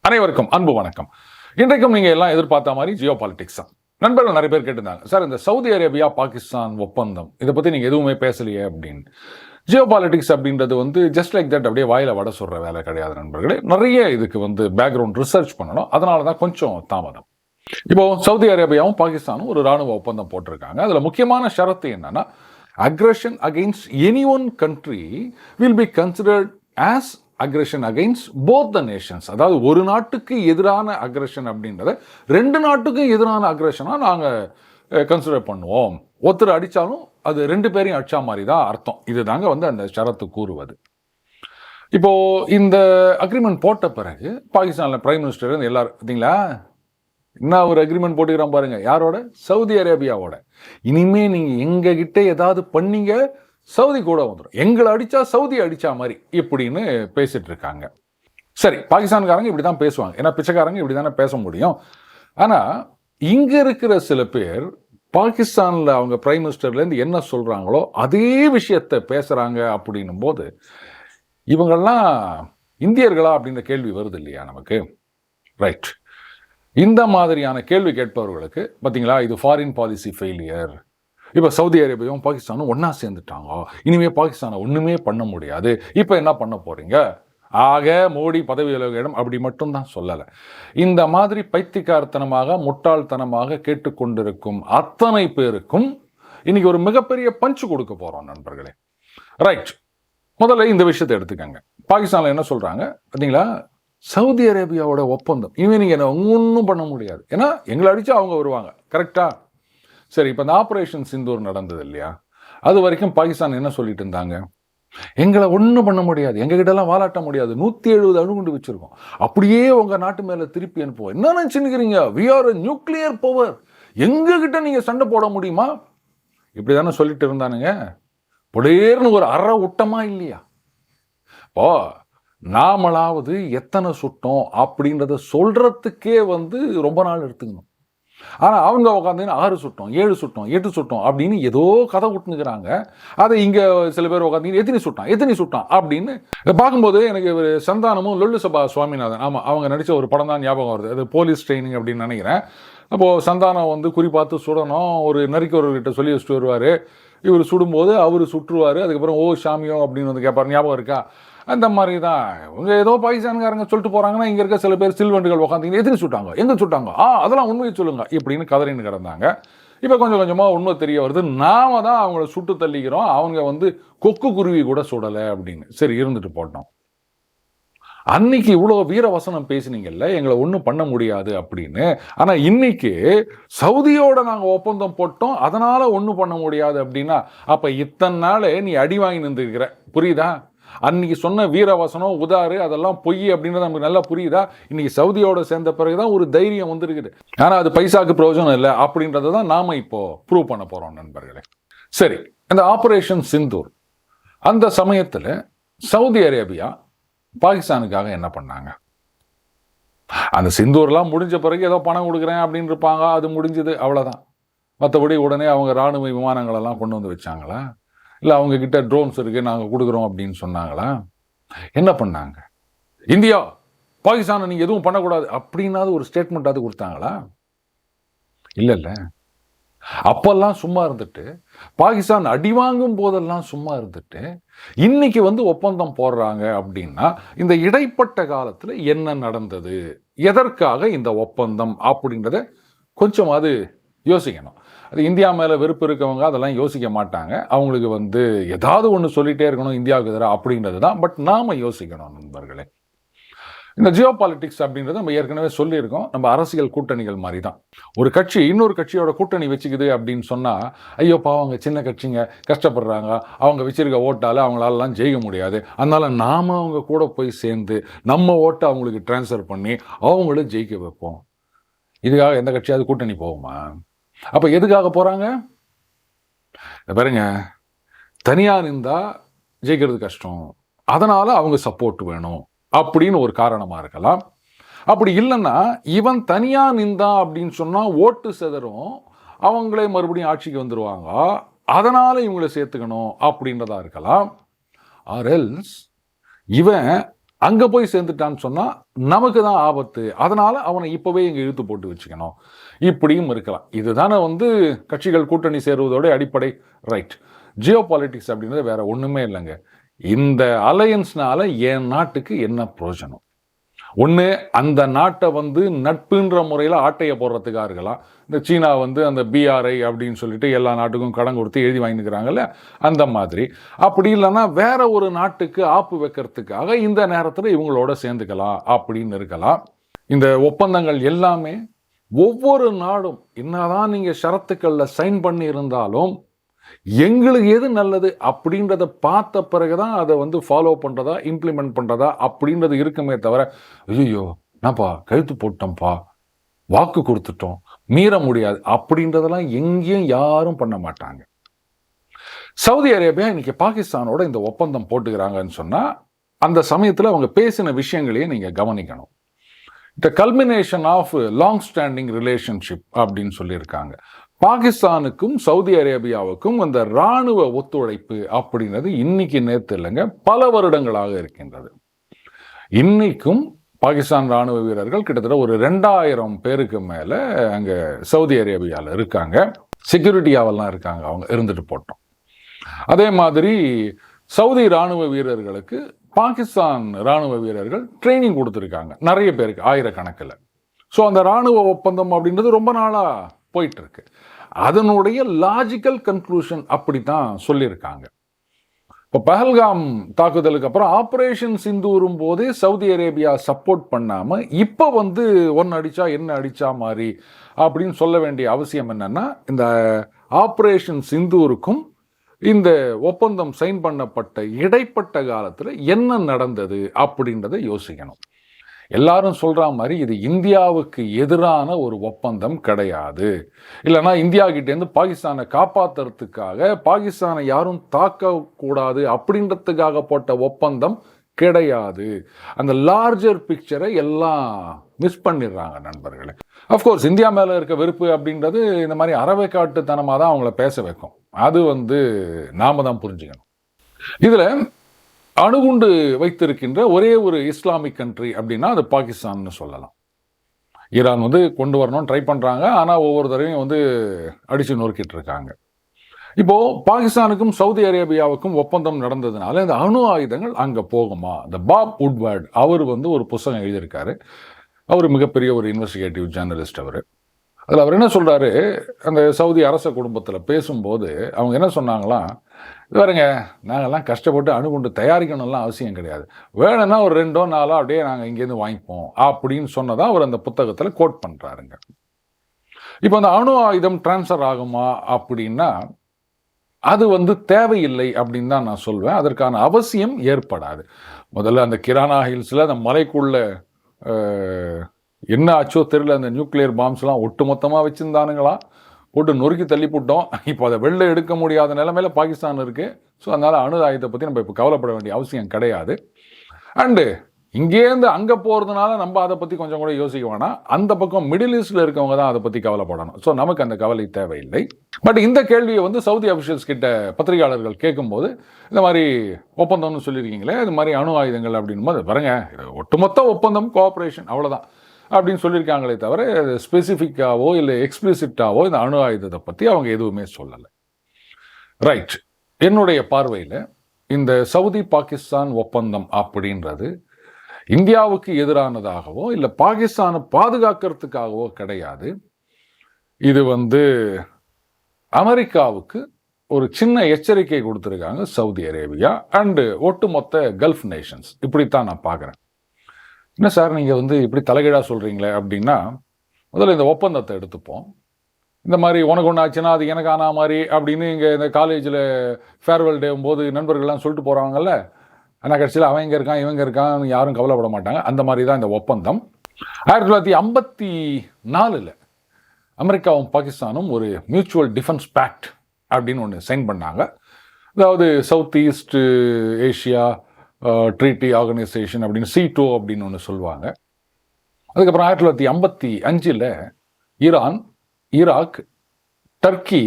அனைவருக்கும் அன்பு வணக்கம். இன்றைக்கும் நீங்க எல்லாம் எதிர்பார்த்த மாதிரி ஜியோ பாலிடிக்ஸ் தான். நண்பர்கள் நிறைய பேர் கேட்டிருந்தாங்க சார் இந்த சவுதி அரேபியா பாகிஸ்தான் ஒப்பந்தம் இதை பத்தி நீங்க எதுவுமே பேசலையே? அப்படின்னு. ஜியோ பாலிட்டிக்ஸ் அப்படின்றது வந்து ஜஸ்ட் லைக் தட் அப்படியே வாயில வட சொல்கிற வேலை கிடையாது நண்பர்களே. நிறைய இதுக்கு வந்து பேக்ரவுண்ட் ரிசர்ச் பண்ணணும். அதனால தான் கொஞ்சம் தாமதம். இப்போ சவுதி அரேபியாவும் பாகிஸ்தானும் ஒரு ராணுவ ஒப்பந்தம் போட்டிருக்காங்க. அதில் முக்கியமான ஷரத்து என்னன்னா aggression against any one country will be considered as aggression against both the nations அதாவது ஒரு நாட்டுக்கு எதிரான அக்ரஷன் அப்படின்றத ரெண்டு நாட்டுக்கும் எதிரான அக்ரஷனாக நாங்கள் கன்சிடர் பண்ணுவோம். ஒருத்தர் அடித்தாலும் அது ரெண்டு பேரையும் அடிச்சா மாதிரி தான் அர்த்தம். இதுதாங்க வந்து அந்த ஷரத்து கூறுவது. இப்போது இந்த அக்ரிமெண்ட் போட்ட பிறகு பாகிஸ்தானில் பிரைம் மினிஸ்டர் வந்து எல்லாரும் பார்த்தீங்களா? என்ன ஒரு அக்ரிமெண்ட் போட்டுக்கிறான் பாருங்க. யாரோட? சவுதி அரேபியாவோட. இனிமே நீங்க எங்க கிட்ட ஏதாவது பண்ணீங்க சவுதி கூட வந்துடும் எங்களை அடிச்சா சவுதி அடிச்சா மாதிரி இப்படின்னு பேசிட்டு இருக்காங்க. சரி பாகிஸ்தான்காரங்க இப்படி தான் பேசுவாங்க. ஏன்னா பிச்சைக்காரங்க இப்படி தானே பேச முடியும். ஆனா இங்க இருக்கிற சில பேர் பாகிஸ்தானில் அவங்க பிரைம் மினிஸ்டர்லேருந்து என்ன சொல்கிறாங்களோ அதே விஷயத்த பேசுகிறாங்க அப்படின்னும் போது இவங்கள்லாம் இந்தியர்களா அப்படின்ற கேள்வி வருது இல்லையா நமக்கு? ரைட் இந்த மாதிரியான கேள்வி கேட்பவர்களுக்கு பார்த்தீங்களா இது ஃபாரின் பாலிசி ஃபெயிலியர் இப்போ சவுதி அரேபியாவும் பாகிஸ்தானும் ஒன்றா சேர்ந்துட்டாங்க. இனிமே பாகிஸ்தானை ஒன்றுமே பண்ண முடியாது. இப்போ என்ன பண்ண போகிறீங்க ஆக மோடி பதவி இடம் அப்படி மட்டும்தான் சொல்லலை. இந்த மாதிரி பைத்தியக்காரத்தனமாக முட்டாள்தனமாக கேட்டுக்கொண்டிருக்கும் அத்தனை பேருக்கும் இன்னைக்கு ஒரு மிகப்பெரிய பஞ்சு கொடுக்க போகிறோம் நண்பர்களே. ரைட் முதல்ல இந்த விஷயத்தை எடுத்துக்கங்க. பாகிஸ்தானில் என்ன சொல்கிறாங்க பார்த்தீங்களா சவுதி அரேபியாவோட ஒப்பந்தம். இனிமேல் நீங்கள் என்ன ஒன்றும் பண்ண முடியாது. ஏன்னா எங்களை அடித்தா அவங்க வருவாங்க. கரெக்டா சரி இப்போ இந்த ஆப்ரேஷன் சிந்தூர் நடந்தது இல்லையா? அது வரைக்கும் பாகிஸ்தான் என்ன சொல்லிட்டு இருந்தாங்க? எங்களை ஒன்றும் பண்ண முடியாது. எங்ககிட்டலாம் வாலாட்ட முடியாது. நூற்றி எழுபது அணுகுண்டு வச்சுருக்கோம். அப்படியே உங்கள் நாட்டு மேலே திருப்பி அனுப்புவோம். என்ன நினைச்சுக்கிறீங்க வி ஆர் நியூக்ளியர் பவர் எங்ககிட்ட நீங்கள் சண்டை போட முடியுமா? இப்படி தானே சொல்லிட்டு இருந்தானுங்க. புடேர்னு ஒரு அற விட்டமா இல்லையா? இப்போ நாமளாவது எத்தனை சுட்டோம் அப்படின்றத சொல்கிறதுக்கே வந்து ரொம்ப நாள் எடுத்துக்கணும். ஆனால் அவங்க உட்காந்துன்னு ஆறு சுட்டோம் ஏழு சுட்டோம் எட்டு சுட்டோம் அப்படின்னு ஏதோ கதை விட்டுனுக்குறாங்க அதை இங்கே சில பேர் உட்காந்து எத்தனை சுட்டான் எத்தனை சுட்டான் அப்படின்னு பார்க்கும்போது எனக்கு ஒரு சந்தானமும் லொல்லு சபா சுவாமிநாதன். ஆமாம் அவங்க நடித்த ஒரு படம் தான் ஞாபகம் வருது. அது போலீஸ் ட்ரைனிங் அப்படின்னு நினைக்கிறேன். அப்போது சந்தானம் வந்து குறிப்பாத்து சுடணும் ஒரு நரிக்கவர்கிட்ட சொல்லி வச்சுட்டு வருவார். இவர் சுடும்போது அவர் சுற்றுவார். அதுக்கப்புறம் ஓ சாமியோ அப்படின்னு வந்து கேட்பார். ஞாபகம் இருக்கா? அந்த மாதிரி தான் இவங்க ஏதோ பாகிஸ்தான்காரங்க சொல்லிட்டு போகிறாங்கன்னா இங்கே இருக்க சில பேர் சில்வண்டுகள் உட்காந்து எதிரி சுட்டாங்க. எங்கே சுட்டாங்க? ஆ அதெல்லாம் உண்மையை சொல்லுங்க இப்படின்னு கதறின்னு கிடந்தாங்க. இப்போ கொஞ்சம் கொஞ்சமாக உண்மை தெரிய வருது. நாம தான் அவங்கள சுட்டு தள்ளிக்கிறோம். அவங்க வந்து கொக்கு குருவி கூட சுடலை அப்படின்னு. சரி இருந்துட்டு போட்டோம். அன்னைக்கு இவ்வளோ வீரவசனம் பேசினீங்கல்ல எங்களை ஒன்றும் பண்ண முடியாது அப்படின்னு. ஆனால் இன்னைக்கு சவுதியோட நாங்கள் ஒப்பந்தம் போட்டோம். அதனால் ஒன்றும் பண்ண முடியாது அப்படின்னா அப்போ இத்தனை நாள் நீ அடி வாங்கி நின்றுக்கிற புரியுதா? அன்னைக்கு சொன்ன வீரவசனம் உதாறு அதெல்லாம் பொய் அப்படின்றது நமக்கு நல்லா புரியுதா? இன்னைக்கு சவுதியோட சேர்ந்த பிறகுதான் ஒரு தைரியம் வந்திருக்குது. ஆனால் அது பைசாக்கு பிரயோஜனம் இல்லை அப்படின்றத தான் நாம இப்போ ப்ரூவ் பண்ண போறோம் நண்பர்களே. சரி இந்த ஆப்ரேஷன் சிந்தூர் அந்த சமயத்தில் சவுதி அரேபியா பாகிஸ்தானுக்காக என்ன பண்ணாங்க? அந்த சிந்தூர்லாம் முடிஞ்ச பிறகு ஏதோ பணம் கொடுக்குறேன் அப்படின்னு இருப்பாங்க அது முடிஞ்சது அவ்வளோதான் மற்றபடி உடனே அவங்க ராணுவ விமானங்களெல்லாம் கொண்டு வந்து வச்சாங்களா? இல்லை அவங்கக்கிட்ட ட்ரோன்ஸ் இருக்குது நாங்கள் கொடுக்குறோம் அப்படின்னு சொன்னாங்களா? என்ன பண்ணாங்க? இந்தியா பாகிஸ்தானை நீங்கள் எதுவும் பண்ணக்கூடாது அப்படின்னாவது ஒரு ஸ்டேட்மெண்ட்டாவது கொடுத்தாங்களா? இல்லை இல்லை. அப்பெல்லாம் சும்மா இருந்துட்டு பாகிஸ்தான் அடி வாங்கும் போதெல்லாம் சும்மா இருந்துட்டு இன்னைக்கு வந்து ஒப்பந்தம் போடுறாங்க அப்படின்னா இந்த இடைப்பட்ட காலத்தில் என்ன நடந்தது? எதற்காக இந்த ஒப்பந்தம் அப்படின்றத கொஞ்சமாவது யோசிக்கணும். அது இந்தியா மேலே வெறுப்பு இருக்கவங்க அதெல்லாம் யோசிக்க மாட்டாங்க. அவங்களுக்கு வந்து ஏதாவது ஒன்று சொல்லிகிட்டே இருக்கணும் இந்தியாவுக்கு எதிராக அப்படின்றது தான். பட் நாம் யோசிக்கணும் நண்பர்களே. இந்த ஜியோ பாலிட்டிக்ஸ் அப்படின்றத நம்ம ஏற்கனவே சொல்லியிருக்கோம். நம்ம அரசியல் கூட்டணிகள் மாதிரி தான். ஒரு கட்சி இன்னொரு கட்சியோட கூட்டணி வச்சுக்குது அப்படின்னு சொன்னால் ஐயோ பாவங்க சின்ன கட்சிங்க கஷ்டப்படுறாங்க. அவங்க வச்சிருக்க ஓட்டால் அவங்களாலலாம் ஜெயிக்க முடியாது. அதனால நாம அவங்க கூட போய் சேர்ந்து நம்ம ஓட்டை அவங்களுக்கு டிரான்ஸ்ஃபர் பண்ணி அவங்களும் ஜெயிக்க வைப்போம். இதுக்காக எந்த கட்சியாவது கூட்டணி போகுமா? அப்போ எதுக்காக போகிறாங்க பாருங்க. தனியாக நின்றா ஜெயிக்கிறது கஷ்டம். அதனால் அவங்க சப்போர்ட் வேணும் அப்படின்னு ஒரு காரணமாக இருக்கலாம். அப்படி இல்லைன்னா இவன் தனியாக நின்றான் அப்படின்னு சொன்னால் ஓட்டு செதறும். அவங்களே மறுபடியும் ஆட்சிக்கு வந்துடுவாங்க அதனால் இவங்களை சேர்த்துக்கணும் அப்படின்றதா இருக்கலாம். ஆர் எல்ஸ் இவன் அங்கே போய் சேர்ந்துட்டான்னு சொன்னால் நமக்கு தான் ஆபத்து. அதனால் அவனை இப்போவே இங்கே இழுத்து போட்டு வச்சுக்கணும். இப்படியும் இருக்கலாம். இதுதானே வந்து கட்சிகள் கூட்டணி சேருவதோட அடிப்படை ரைட் ஜியோ பாலிட்டிக்ஸ் அப்படின்றது வேற ஒன்றுமே இல்லைங்க. இந்த அலையன்ஸ்னால என் நாட்டுக்கு என்ன பிரயோஜனம்? ஒன்று அந்த நாட்டை வந்து நட்புன்ற முறையில் ஆட்டையை போடுறதுக்காக இருக்கலாம். இந்த சீனா வந்து அந்த பிஆர்ஐ அப்படின்னு சொல்லிட்டு எல்லா நாட்டுக்கும் கடன் கொடுத்து எழுதி வாங்கிக்கிறாங்கல்ல அந்த மாதிரி. அப்படி இல்லைன்னா வேற ஒரு நாட்டுக்கு ஆப்பு வைக்கிறதுக்காக இந்த நேரத்தில் இவங்களோட சேர்ந்துக்கலாம் அப்படின்னு இருக்கலாம். இந்த ஒப்பந்தங்கள் எல்லாமே ஒவ்வொரு நாடும் என்னதான் நீங்கள் ஷரத்துக்களில் சைன் பண்ணி இருந்தாலும் எங்களுக்கு எது நல்லது அப்படின்றத பார்த்த பிறகு தான் அதை வந்து ஃபாலோ பண்ணுறதா இம்ப்ளிமெண்ட் பண்ணுறதா அப்படின்றது இருக்குமே தவிர ஐயோ நான்ப்பா கழுத்து போட்டோம்ப்பா வாக்கு கொடுத்துட்டோம் மீற முடியாது அப்படின்றதெல்லாம் எங்கேயும் யாரும் பண்ண மாட்டாங்க. சவுதி அரேபியா இன்னைக்கு பாகிஸ்தானோட இந்த ஒப்பந்தம் போட்டுக்கிறாங்கன்னு சொன்னால் அந்த சமயத்தில் அவங்க பேசின விஷயங்களையும் நீங்கள் கவனிக்கணும். The culmination of long standing relationship அப்படின்னு சொல்லியிருக்காங்க. பாகிஸ்தானுக்கும் சவுதி அரேபியாவுக்கும் அந்த இராணுவ ஒத்துழைப்பு அப்படின்றது இன்னைக்கு நேற்று இல்லைங்க பல வருடங்களாக இருக்கின்றது. இன்னைக்கும் பாகிஸ்தான் ராணுவ வீரர்கள் கிட்டத்தட்ட ஒரு ரெண்டாயிரம் பேருக்கு மேலே அங்கே சவுதி அரேபியாவில் இருக்காங்க. செக்யூரிட்டியாவெல்லாம் இருக்காங்க அவங்க இருந்துட்டு போட்டோம். அதே மாதிரி சவுதி ராணுவ வீரர்களுக்கு பாகிஸ்தான் ராணுவ வீரர்கள் ட்ரைனிங் கொடுத்துருக்காங்க. நிறைய பேருக்கு ஆயிரக்கணக்கில். ஸோ அந்த ராணுவ ஒப்பந்தம் அப்படின்றது ரொம்ப நாளாக போயிட்டுருக்கு. அதனுடைய லாஜிக்கல் கன்க்ளூஷன் அப்படி தான் சொல்லியிருக்காங்க. இப்போ பஹல்காம் தாக்குதலுக்கு அப்புறம் ஆப்ரேஷன் சிந்தூரும் போதே சவுதி அரேபியா சப்போர்ட் பண்ணாமல் இப்போ வந்து ஒன்று அடித்தா என்ன அடித்தா மாதிரி அப்படின்னு சொல்ல வேண்டிய அவசியம் என்னென்னா இந்த ஆப்ரேஷன் சிந்தூருக்கும் இந்த ஒப்பந்தம் சைன் பண்ணப்பட்ட இடைப்பட்ட காலத்தில் என்ன நடந்தது அப்படின்றத யோசிக்கணும். எல்லாரும் சொல்கிற மாதிரி இது இந்தியாவுக்கு எதிரான ஒரு ஒப்பந்தம் கிடையாது. இல்லைன்னா இந்தியா கிட்டேருந்து பாகிஸ்தானை காப்பாத்துறதுக்காக பாகிஸ்தானை யாரும் தாக்கக்கூடாது அப்படின்றதுக்காக போட்ட ஒப்பந்தம் கிடையாது. அந்த லார்ஜர் பிக்சரை எல்லாம் மிஸ் பண்ணிடுறாங்க நண்பர்களே. அஃப்கோர்ஸ் இந்தியா மேலே இருக்க வெறுப்பு அப்படின்றது இந்த மாதிரி அறவைக்காட்டுத்தனமாக தான் அவங்கள பேச வைக்கும். அது வந்து நாம தான் புரிஞ்சுக்கணும். இதில் அணுகுண்டு வைத்திருக்கின்ற ஒரே ஒரு இஸ்லாமிக் கண்ட்ரி அப்படின்னா அது பாகிஸ்தான்னு சொல்லலாம். ஈரான் வந்து கொண்டு வரணும்னு ட்ரை பண்ணுறாங்க ஆனால் ஒவ்வொரு தடவையும் வந்து அடித்து நொறுக்கிட்டு இருக்காங்க. இப்போ பாகிஸ்தானுக்கும் சவுதி அரேபியாவுக்கும் ஒப்பந்தம் நடந்ததுனால இந்த அணு ஆயுதங்கள் அங்கே போகுமா? இந்த பாப் உட்வர்ட் அவர் வந்து ஒரு புஸ்தகம் எழுதியிருக்காரு. அவர் மிகப்பெரிய ஒரு இன்வெஸ்டிகேட்டிவ் ஜேர்னலிஸ்ட் அவர். அதில் அவர் என்ன சொல்கிறாரு அந்த சவுதி அரச குடும்பத்தில் பேசும்போது அவங்க என்ன சொன்னாங்களாம் வேறுங்க நாங்கள்லாம் கஷ்டப்பட்டு அணுகுண்டு தயாரிக்கணும்லாம் அவசியம் கிடையாது. வேணும்னா ஒரு ரெண்டோ நாளோ அப்படியே நாங்கள் இங்கேருந்து வாங்கிப்போம் அப்படின்னு சொன்னதான் அவர் அந்த புத்தகத்தில் கோட் பண்ணுறாருங்க இப்போ அந்த அணு ஆயுதம் டிரான்ஸ்ஃபர் ஆகுமா அப்படின்னா அது வந்து தேவையில்லை அப்படின்னு தான் நான் சொல்வேன். அதற்கான அவசியம் ஏற்படாது. முதல்ல அந்த கிரானா ஹில்ஸில் அந்த மலைக்குள்ளே என்ன ஆச்சோ தெரில அந்த நியூக்ளியர் பாம்ஸ்லாம் ஒட்டு மொத்தமாக வச்சுருந்தானுங்களா? போட்டு நொறுக்கி தள்ளி போட்டோம். இப்போ அதை வெளில எடுக்க முடியாத நிலமையில பாகிஸ்தான் இருக்குது ஸோ அதனால் அணு ஆயுதத்தை பற்றி நம்ம இப்போ கவலைப்பட வேண்டிய அவசியம் கிடையாது. அண்டு இங்கேருந்து அங்கே போகிறதுனால நம்ம அதை பற்றி கொஞ்சம் கூட யோசிக்க வேணாம். அந்த பக்கம் மிடில் ஈஸ்டில் இருக்கவங்க தான் அதை பற்றி கவலைப்படணும். ஸோ நமக்கு அந்த கவலை தேவையில்லை. பட் இந்த கேள்வியை வந்து சவுதி அபிஷியல்ஸ் கிட்ட பத்திரிகையாளர்கள் கேட்கும்போது இந்த மாதிரி ஒப்பந்தம்னு சொல்லியிருக்கீங்களே இது மாதிரி அணு ஆயுதங்கள் அப்படின்னும் போது பாருங்க இது ஒட்டுமொத்த ஒப்பந்தம் கோஆப்ரேஷன் அவ்வளோதான் அப்படின்னு சொல்லியிருக்காங்களே தவிர ஸ்பெசிஃபிக்காவோ இல்லை எக்ஸ்பிளிசிட்டாவோ இந்த அணு ஆயுதத்தை பற்றி அவங்க எதுவுமே சொல்லலை. ரைட் என்னுடைய பார்வையில் இந்த சவுதி பாகிஸ்தான் ஒப்பந்தம் அப்படின்றது இந்தியாவுக்கு எதிரானதாகவோ இல்லை பாகிஸ்தானை பாதுகாக்கிறதுக்காகவோ கிடையாது. இது வந்து அமெரிக்காவுக்கு ஒரு சின்ன எச்சரிக்கை கொடுத்துருக்காங்க சவுதி அரேபியா அண்டு ஒட்டுமொத்த கல்ஃப் நேஷன்ஸ் இப்படித்தான் நான் பார்க்குறேன். என்ன சார் நீங்கள் வந்து இப்படி தலைகீழாக சொல்கிறீங்களே அப்படின்னா முதல்ல இந்த ஒப்பந்தத்தை எடுத்துப்போம். இந்த மாதிரி உனக்கு ஒன்று ஆச்சுன்னா அது எனக்கு ஆனா மாதிரி அப்படின்னு இங்கே இந்த காலேஜில் ஃபேர்வெல் டேவும் போது நண்பர்கள்லாம் சொல்லிட்டு போகிறாங்கல்ல ஆனால் கடைசியில் அவன் இங்கே இருக்கான் இவங்க இருக்கான் யாரும் கவலைப்பட மாட்டாங்க. அந்த மாதிரி தான் இந்த ஒப்பந்தம். ஆயிரத்தி தொள்ளாயிரத்தி ஐம்பத்தி நாலில் அமெரிக்காவும் பாகிஸ்தானும் ஒரு மியூச்சுவல் டிஃபென்ஸ் பேக்ட் அப்படின்னு ஒன்று சைன் பண்ணாங்க. அதாவது South East Asia treaty organization அப்படின்னு சி டூ அப்படின்னு ஒன்று சொல்லுவாங்க. அதுக்கப்புறம் ஆயிரத்தி தொள்ளாயிரத்தி ஐம்பத்தி அஞ்சில் ஈரான் ஈராக் டர்க்கி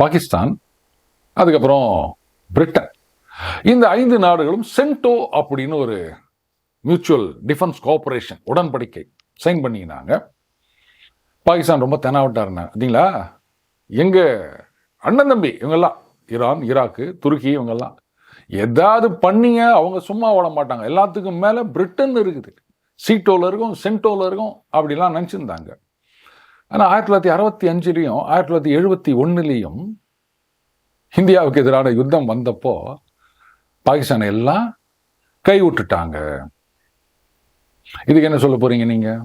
பாகிஸ்தான் அதுக்கப்புறம் பிரிட்டன். இந்த ஐந்து நாடுகளும் சென்டோ அப்படின்னு ஒரு மியூச்சுவல் டிஃபென்ஸ் கோஆபரேஷன் உடன்படிக்கை சைன் பண்ணிக்கினாங்க பாகிஸ்தான் ரொம்ப தெனாவட்டா இருந்தாங்க பார்த்தீங்களா? எங்கள் அண்ணன் தம்பி இவங்கெல்லாம் ஈரான் ஈராக்கு துருக்கி இவங்கெல்லாம் ஏதாவது பண்ணிங்க அவங்க சும்மா விட மாட்டாங்க. எல்லாத்துக்கும் மேலே பிரிட்டன் இருக்குது. சீட்டோவில் இருக்கும் சென்டோவில் இருக்கும் அப்படிலாம் நினச்சிருந்தாங்க. ஆனால் ஆயிரத்தி தொள்ளாயிரத்தி அறுபத்தி அஞ்சுலேயும் ஆயிரத்தி தொள்ளாயிரத்தி எழுபத்தி ஒன்றுலேயும் இந்தியாவுக்கு எதிரான யுத்தம் வந்தப்போ பாகிஸ்தான் எல்லாம் கை விட்டுட்டாங்க இதுக்கு என்ன சொல்ல போகிறீங்க நீங்கள்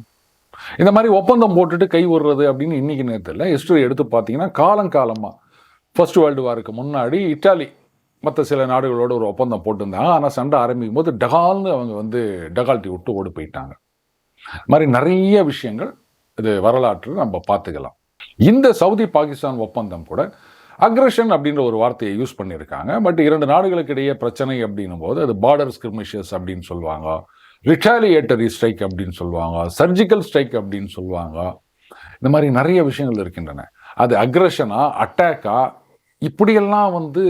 இந்த மாதிரி ஒப்பந்தம் போட்டுட்டு கை விடுறது அப்படின்னு இன்றைக்கி நேரத்தில் ஹிஸ்டரி எடுத்து பார்த்தீங்கன்னா காலங்காலமாக ஃபர்ஸ்ட் வேர்ல்டு வாருக்கு முன்னாடி இட்டாலி மற்ற சில நாடுகளோட ஒரு ஒப்பந்தம் போட்டிருந்தாங்க. ஆனால் சண்டை ஆரம்பிக்கும் போது டகால்னு அவங்க வந்து டகால்ட்டி விட்டு ஓடி போயிட்டாங்க. இது மாதிரி நிறைய விஷயங்கள் இது வரலாற்று நம்ம பார்த்துக்கலாம். இந்த சவுதி பாகிஸ்தான் ஒப்பந்தம் கூட அக்ரஷன் அப்படின்ற ஒரு வார்த்தையை யூஸ் பண்ணியிருக்காங்க. பட் இரண்டு நாடுகளுக்கு இடையே பிரச்சனை அப்படின்னும் போது அது பார்டர் ஸ்கிர்மிஷஸ் அப்படின்னு சொல்லுவாங்க. ரிட்டாலியேட்டரி ஸ்ட்ரைக் அப்படின்னு சொல்லுவாங்க. சர்ஜிக்கல் ஸ்ட்ரைக் அப்படின்னு சொல்லுவாங்க. இந்த மாதிரி நிறைய விஷயங்கள் இருக்கின்றன. அது அக்ரஷனா அட்டாக்கா இப்படியெல்லாம் வந்து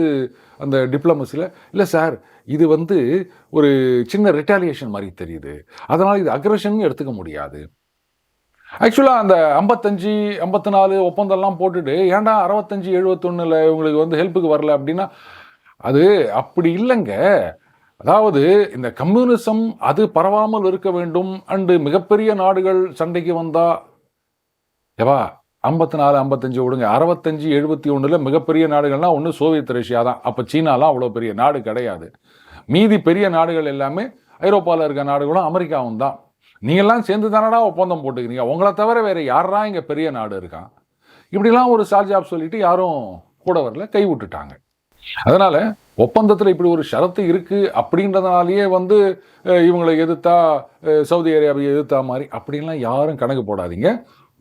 அந்த டிப்ளமசியில் இல்லை சார் இது வந்து ஒரு சின்ன ரிட்டாலியேஷன் மாதிரி தெரியுது. அதனால் இது அக்ரஷன் எடுத்துக்க முடியாது. ஆக்சுவலாக அந்த ஐம்பத்தஞ்சு ஐம்பத்தி நாலு ஒப்பந்தம்லாம் போட்டுட்டு ஏன்டா அறுபத்தஞ்சு எழுபத்தொன்னில் உங்களுக்கு வந்து ஹெல்ப்புக்கு வரல அப்படின்னா அது அப்படி இல்லைங்க. அதாவது இந்த கம்யூனிசம் அது பரவாமல் இருக்க வேண்டும் அண்டு மிகப்பெரிய நாடுகள் சண்டைக்கு வந்தா எவா ஐம்பத்தி நாலு ஐம்பத்தஞ்சு விடுங்க. அறுபத்தஞ்சு எழுபத்தி ஒன்றில் மிகப்பெரிய நாடுகள்னா ஒன்று சோவியத் ரஷ்யா தான். அப்போ சீனாலாம் அவ்வளோ பெரிய நாடு கிடையாது. மீதி பெரிய நாடுகள் எல்லாமே ஐரோப்பாவில் இருக்க நாடுகளும் அமெரிக்காவும் தான். நீங்கள்லாம் சேர்ந்து தானடா ஒப்பந்தம் போட்டுக்கிறீங்க? உங்களை தவிர வேறு யாரா இங்கே பெரிய நாடு இருக்கான் இப்படிலாம் ஒரு சார்ஜாப் சொல்லிட்டு யாரும் கூட வரல கை விட்டுட்டாங்க. அதனால் ஒப்பந்தத்தில் இப்படி ஒரு ஷரத்து இருக்குது அப்படின்றதுனாலயே வந்து இவங்களை எதிர்த்தா சவுதி அரேபியை எதிர்த்தா மாதிரி அப்படின்லாம் யாரும் கணக்கு போடாதீங்க.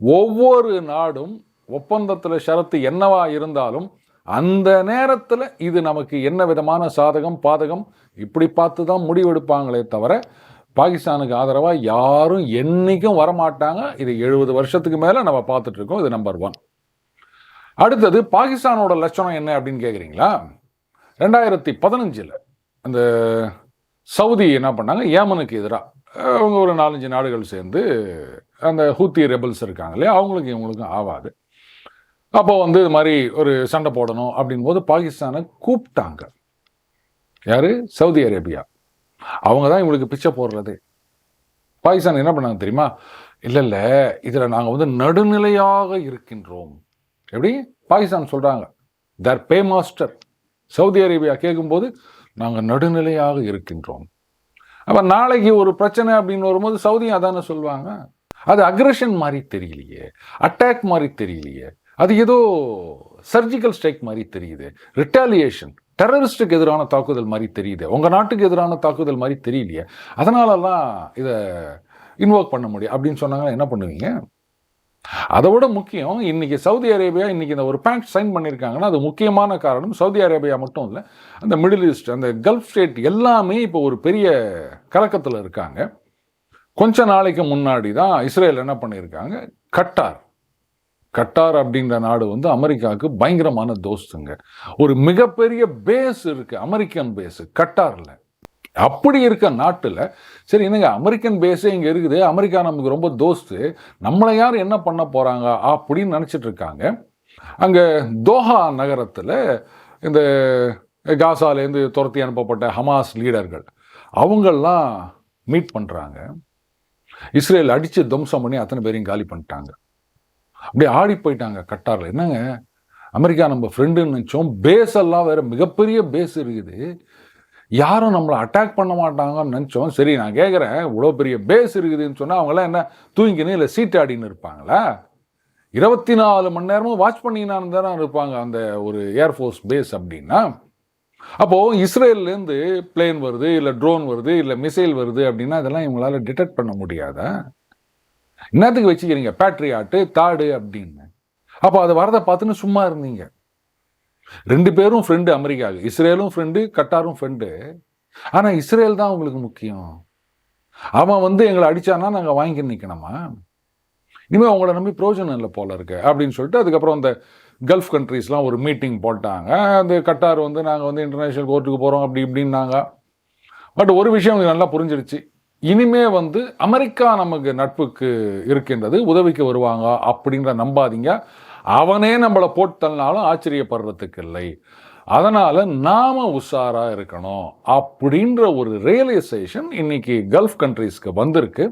ஒவ்வொரு நாடும் ஒப்பந்தத்தில் ஷரத்து என்னவா இருந்தாலும் அந்த நேரத்தில் இது நமக்கு என்ன விதமான சாதகம் பாதகம்? இப்படி பார்த்து தான் முடிவெடுப்பாங்களே தவிர பாகிஸ்தானுக்கு ஆதரவாக யாரும் என்றைக்கும் வரமாட்டாங்க. இது எழுபது வருஷத்துக்கு மேலே நம்ம பார்த்துட்ருக்கோம் இது நம்பர் ஒன் அடுத்தது பாகிஸ்தானோட லட்சணம் என்ன அப்படின்னு கேட்குறீங்களா ரெண்டாயிரத்தி பதினஞ்சில் அந்த சவுதி என்ன பண்ணாங்க? ஏமனுக்கு எதிராக அவங்க ஒரு நாலஞ்சு நாடுகள் சேர்ந்து அந்த ஹூத்தி ரெபல்ஸ் இருக்காங்க இல்லையா? அவங்களுக்கு இவங்களுக்கும் ஆகாது அப்போ வந்து இது மாதிரி ஒரு சண்டை போடணும் அப்படின் போது பாகிஸ்தானை கூப்பிட்டாங்க. யார்? Saudi Arabia. அவங்க தான் இவங்களுக்கு பிச்சை போடுறது. பாகிஸ்தான் என்ன பண்ணாங்க தெரியுமா? இல்லை இல்லை இதில் நாங்கள் வந்து நடுநிலையாக இருக்கின்றோம். எப்படி? பாகிஸ்தான் சொல்கிறாங்க their paymaster Saudi Arabia கேட்கும்போது நாங்கள் நடுநிலையாக இருக்கின்றோம். அப்போ நாளைக்கு ஒரு பிரச்சனை அப்படின்னு வரும்போது சவுதி அதானே சொல்லுவாங்க. அது அக்ரஷன் மாதிரி தெரியலையே. அட்டாக் மாதிரி தெரியலையே. அது ஏதோ சர்ஜிக்கல் ஸ்ட்ரைக் மாதிரி தெரியுது. ரிட்டாலியேஷன் டெரரிஸ்டுக்கு எதிரான தாக்குதல் மாதிரி தெரியுது. உங்கள் நாட்டுக்கு எதிரான தாக்குதல் மாதிரி தெரியலையே. அதனாலலாம் இதை இன்வோக் பண்ண முடியும். அப்படின்னு சொன்னாங்கன்னா என்ன பண்ணுவீங்க? அதை விட முக்கியம் இன்னைக்கு சவுதி அரேபியா இன்னைக்கு இந்த ஒரு பேங்க் சைன் பண்ணியிருக்காங்கன்னா அது முக்கியமான காரணம் சவுதி அரேபியா மட்டும் இல்லை அந்த மிடில் ஈஸ்ட் அந்த கல்ஃப் ஸ்டேட் எல்லாமே இப்போ ஒரு பெரிய கலக்கத்தில் இருக்காங்க. கொஞ்ச நாளைக்கு முன்னாடி தான் இஸ்ரேல் என்ன பண்ணியிருக்காங்க கட்டார். கட்டார் அப்படின்ற நாடு வந்து அமெரிக்காவுக்கு பயங்கரமான தோஸ்துங்க. ஒரு மிகப்பெரிய பேஸ் இருக்குது அமெரிக்கன் பேஸு கட்டாரில். அப்படி இருக்க நாட்டில் சரி என்னங்க அமெரிக்கன் பேஸே இங்கே இருக்குது அமெரிக்கா நமக்கு ரொம்ப தோஸ்து நம்மளை யார் என்ன பண்ண போகிறாங்க அப்படின்னு நினச்சிட்டு இருக்காங்க. அங்கே தோஹா நகரத்தில் இந்த காசாலேருந்து துரத்தி அனுப்பப்பட்ட ஹமாஸ் லீடர்கள் அவங்கெல்லாம் மீட் பண்ணுறாங்க இஸ்ரேல் அடித்து துவம்சம் பண்ணி அத்தனை பேரையும் காலி பண்ணிட்டாங்க. அப்படியே ஆடி போயிட்டாங்க கட்டாரில். என்னங்க? அமெரிக்கா நம்ம ஃப்ரெண்டுன்னு நினச்சோம். பேஸ் எல்லாம் வேறு மிகப்பெரிய பேஸ் இருக்குது. யாரும் நம்மளை அட்டாக் பண்ண மாட்டாங்கன்னு நினச்சோம். சரி நான் கேட்குறேன் இவ்வளோ பெரிய பேஸ் இருக்குதுன்னு சொன்னால் அவங்களாம் என்ன தூங்கினு இல்லை சீட்டாடின்னு இருப்பாங்களா? இருபத்தி நாலு மணி நேரமும் வாட்ச் பண்ணினான்னு தானே இருப்பாங்க அந்த ஒரு ஏர்ஃபோர்ஸ் பேஸ் அப்படின்னா. அப்போது இஸ்ரேல்லேருந்து பிளேன் வருது இல்லை ட்ரோன் வருது இல்லை மிசைல் வருது அப்படின்னா இதெல்லாம் இவங்களால டிடெக்ட் பண்ண முடியாதா? என்னத்துக்கு வச்சுக்கிறீங்க? பேட்ரியாட்டு தாடு அப்படின்னு. அப்போ அது வரதை பார்த்துன்னு சும்மா இருந்தீங்க. ரெண்டு பேரும் ஃப்ரெண்டு அமெரிக்காவுக்கு. இஸ்ரேலும் ஃப்ரெண்டு கட்டாரும் ஃப்ரெண்டு ஆனால் இஸ்ரேல் தான் உங்களுக்கு முக்கியம். அவன் வந்து எங்களை அடித்தான்னா நாங்கள் வாங்கி நிற்கணுமா இனிமேல் உங்களை நம்பி பிரோஜனம் இல்லை போல இருக்கு அப்படின்னு சொல்லிட்டு அதுக்கப்புறம் அந்த கல்ஃப் கண்ட்ரீஸ்லாம் ஒரு மீட்டிங் போட்டாங்க. அந்த கட்டார் வந்து நாங்கள் வந்து இன்டர்நேஷ்னல் கோர்ட்டுக்கு போகிறோம் அப்படி இப்படின்னாங்க. பட் ஒரு விஷயம் நல்லா புரிஞ்சிருச்சு. இனிமே வந்து அமெரிக்கா நமக்கு நட்புக்கு இருக்கின்றது உதவிக்கு வருவாங்க அப்படின்ற நம்பாதீங்க. அவனே நம்மளை போட்டு தள்ளினாலும் ஆச்சரியப்படுறதுக்கு இல்லை. அதனால் நாம் உஷாராக இருக்கணும் அப்படின்ற ஒரு ரியலைசேஷன் இன்னைக்கு கல்ஃப் கண்ட்ரீஸ்க்கு வந்திருக்கு.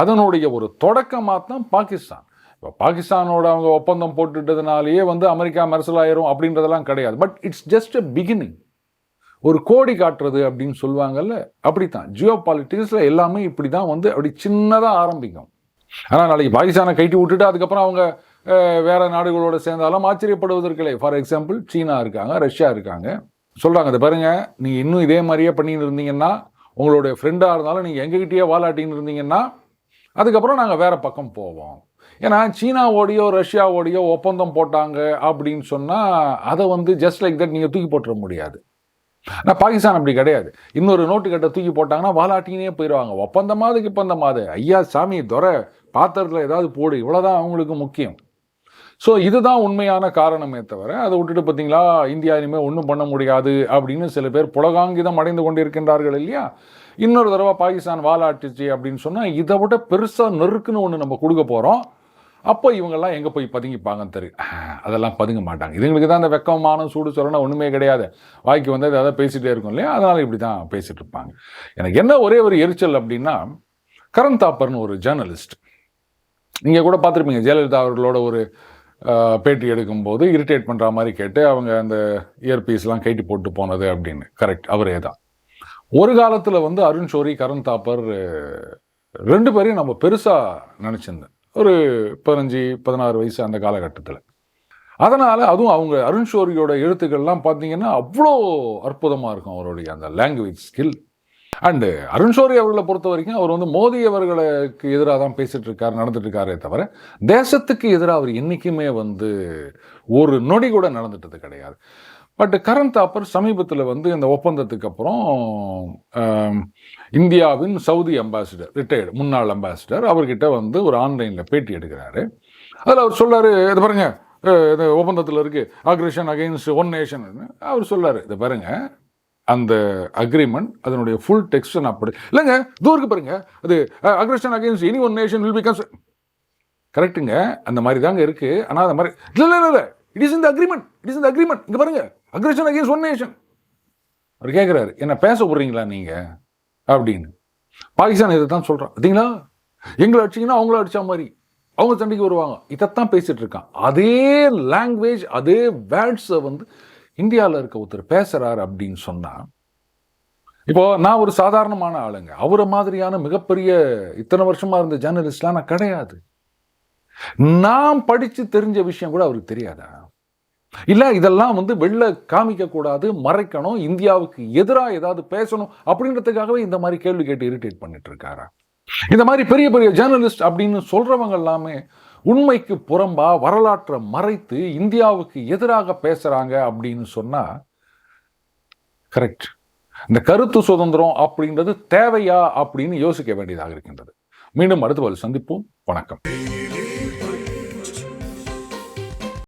அதனுடைய ஒரு தொடக்கமாக தான் பாகிஸ்தான். இப்போ பாகிஸ்தானோட அவங்க ஒப்பந்தம் போட்டுட்டதுனாலேயே வந்து அமெரிக்கா மெர்சலாயிரும் அப்படின்றதெல்லாம் கிடையாது. But it's just a beginning ஒரு கோடி காட்டுறது அப்படின்னு சொல்லுவாங்கல்ல அப்படித்தான். ஜியோ பாலிட்டிக்ஸில் எல்லாமே இப்படி தான் வந்து அப்படி சின்னதாக ஆரம்பிக்கும். ஆனால் நாளைக்கு பாகிஸ்தானை கைட்டி விட்டுட்டு அதுக்கப்புறம் அவங்க வேறு வேற நாடுகளோட சேர்ந்தாலும் ஆச்சரியப்படுவதற்கில்லை. ஃபார் எக்ஸாம்பிள் சீனா இருக்காங்க ரஷ்யா இருக்காங்க. சொல்கிறாங்க அதை பாருங்கள் நீங்கள் இன்னும் இதே மாதிரியே பண்ணின்னு இருந்தீங்கன்னா உங்களுடைய ஃப்ரெண்டாக இருந்தாலும் நீங்கள் எங்ககிட்டயே வாலாட்டின்னு இருந்தீங்கன்னா அதுக்கப்புறம் நாங்கள் வேற பக்கம் போவோம். ஏன்னா சீனாவோடையோ ரஷ்யாவோடையோ ஒப்பந்தம் போட்டாங்க அப்படின்னு சொன்னால் அதை வந்து ஜஸ்ட் லைக் தட் நீங்கள் தூக்கி போட்டுற முடியாது. ஆனால் பாகிஸ்தான் அப்படி கிடையாது. இன்னொரு நோட்டு கட்டை தூக்கி போட்டாங்கன்னா வாலாட்டினே போயிடுவாங்க ஒப்பந்தமாவது இப்பந்தமாவது ஐயா சாமி துறை பாத்திரத்தில் ஏதாவது போடு. இவ்வளோதான் அவங்களுக்கு முக்கியம். ஸோ இதுதான் உண்மையான காரணமே தவிர அதை விட்டுட்டு பார்த்தீங்களா இந்தியா இனிமேல் ஒன்றும் பண்ண முடியாது அப்படின்னு சில பேர் புலகாங்கிதம் அடைந்து கொண்டிருக்கின்றார்கள் இல்லையா? இன்னொரு தடவை பாகிஸ்தான் வாலாட்டுச்சு அப்படின்னு சொன்னால் இதை விட பெருசாக நெருக்குன்னு ஒன்று நம்ம கொடுக்க போகிறோம் அப்போ இவங்கெல்லாம் எங்கே போய் பதுங்கிப்பாங்கன்னு தெரியும் அதெல்லாம் பதுங்க மாட்டாங்க. இதுங்களுக்கு தான் அந்த வெக்கமான சூடு சொல்லணும் ஒன்றுமே கிடையாது. வாய்க்கு வந்து அதை பேசிகிட்டே இருக்கும் இல்லையா? அதனால் இப்படி தான் பேசிகிட்டு இருப்பாங்க. எனக்கு என்ன ஒரே ஒரு எரிச்சல் அப்படின்னா கரண் தாப்பர்னு ஒரு ஜேர்னலிஸ்ட் நீங்கள் கூட பார்த்துருப்பீங்க ஜெயலலிதா அவர்களோட ஒரு பேட்டி எடுக்கும்போது இரிட்டேட் பண்ணுற மாதிரி கேட்டு அவங்க அந்த இயர்பீஸ்லாம் கைட்டு போட்டு போனது அப்படின்னு. கரெக்ட் அவரே தான். ஒரு காலத்தில் வந்து அருண் ஷோரி கரண் தாப்பர் ரெண்டு பேரையும் நம்ம பெருசாக நினச்சிருந்தேன். ஒரு பதினஞ்சு பதினாறு வயசு அந்த காலகட்டத்தில். அதனால் அதுவும் அவங்க அருண் ஷோரியோட எழுத்துக்கள்லாம் பார்த்தீங்கன்னா அவ்வளோ அற்புதமாக இருக்கும் அவருடைய அந்த language skill and Arun Shourie அவர்களை பொறுத்த வரைக்கும் அவர் வந்து மோடி அவர்களுக்கு எதிராக தான் பேசிட்டு இருக்கார் நடந்துட்டு இருக்காரே தவிர தேசத்துக்கு எதிராக அவர் என்றைக்குமே வந்து ஒரு நொடி கூட நடந்துட்டது கிடையாது. பட் கரண் தாப்பர் சமீபத்தில் வந்து இந்த ஒப்பந்தத்துக்கு அப்புறம் இந்தியாவின் சவுதி அம்பாசிடர் ரிட்டையர்டு முன்னாள் அம்பாசிடர் அவர்கிட்ட வந்து ஒரு ஆன்லைனில் பேட்டி எடுக்கிறாரு. அதில் அவர் சொல்லாரு இது பாருங்க இந்த ஒப்பந்தத்தில் இருக்கு அக்ரேஷன் அகெயின்ஸ்ட் ஒன் நேஷன் அவர் சொல்லாரு இது பாருங்க அந்த அக்ரிமெண்ட் அதனுடைய ஃபுல் டெக்ஸ்ட் நான் அப்படி இல்லைங்க தூருக்கு பாருங்க அது aggression against any one nation will becomes கரெக்ட்டுங்க அந்த மாதிரி தாங்க இருக்குது ஆனால் அந்த மாதிரி இல்லை இல்லை இல்லை. இட் இஸ் இந்த அக்ரிமெண்ட் இட் இஸ் இந்த அக்ரிமெண்ட் இங்கே பாருங்க. அக்ரஷன் அகேன்ஸ்ட் ஒன் நேஷன் அவர் கேட்குறாரு என்ன பேச போடுறீங்களா நீங்கள் அப்படின்னு. பாகிஸ்தான் இதை தான் சொல்கிறான் பார்த்தீங்களா? எங்களை அடிச்சிங்கன்னா அவங்கள அடித்தா மாதிரி. அவங்க சண்டைக்கு வருவாங்க. இதைத்தான் பேசிகிட்டு இருக்கான். அதே லாங்குவேஜ் அதே வேர்ட்ஸை வந்து இந்தியாவில் இருக்க ஒருத்தர் பேசுகிறார் அப்படின்னு சொன்னால் இப்போ நான் ஒரு சாதாரணமான ஆளுங்க. அவரை மாதிரியான மிகப்பெரிய இத்தனை வருஷமாக இருந்த ஜேர்னலிஸ்ட்லாம் நான் கிடையாது. நான் படித்து தெரிஞ்ச விஷயம் கூட அவருக்கு தெரியாதா? இல்ல இதெல்லாம் வந்து வெளில காமிக்கக்கூடாது மறைக்கணும் இந்தியாவுக்கு எதிராக ஏதாவது பேசணும் அப்படின்றதுக்காகவே இந்த மாதிரி கேள்வி கேட்டு இரிட்டேட் பண்ணிட்டு இருக்காரா? இந்த மாதிரி பெரிய பெரிய ஜேர்னலிஸ்ட் அப்படின்னு சொல்றவங்க எல்லாமே உண்மைக்கு புறம்பா வரலாற்றை மறைத்து இந்தியாவுக்கு எதிராக பேசுறாங்க அப்படின்னு சொன்னா கரெக்ட் இந்த கருத்து சுதந்திரம் அப்படின்றது தேவையா அப்படின்னு யோசிக்க வேண்டியதாக இருக்கின்றது. மீண்டும் அடுத்த சந்திப்போம். வணக்கம்.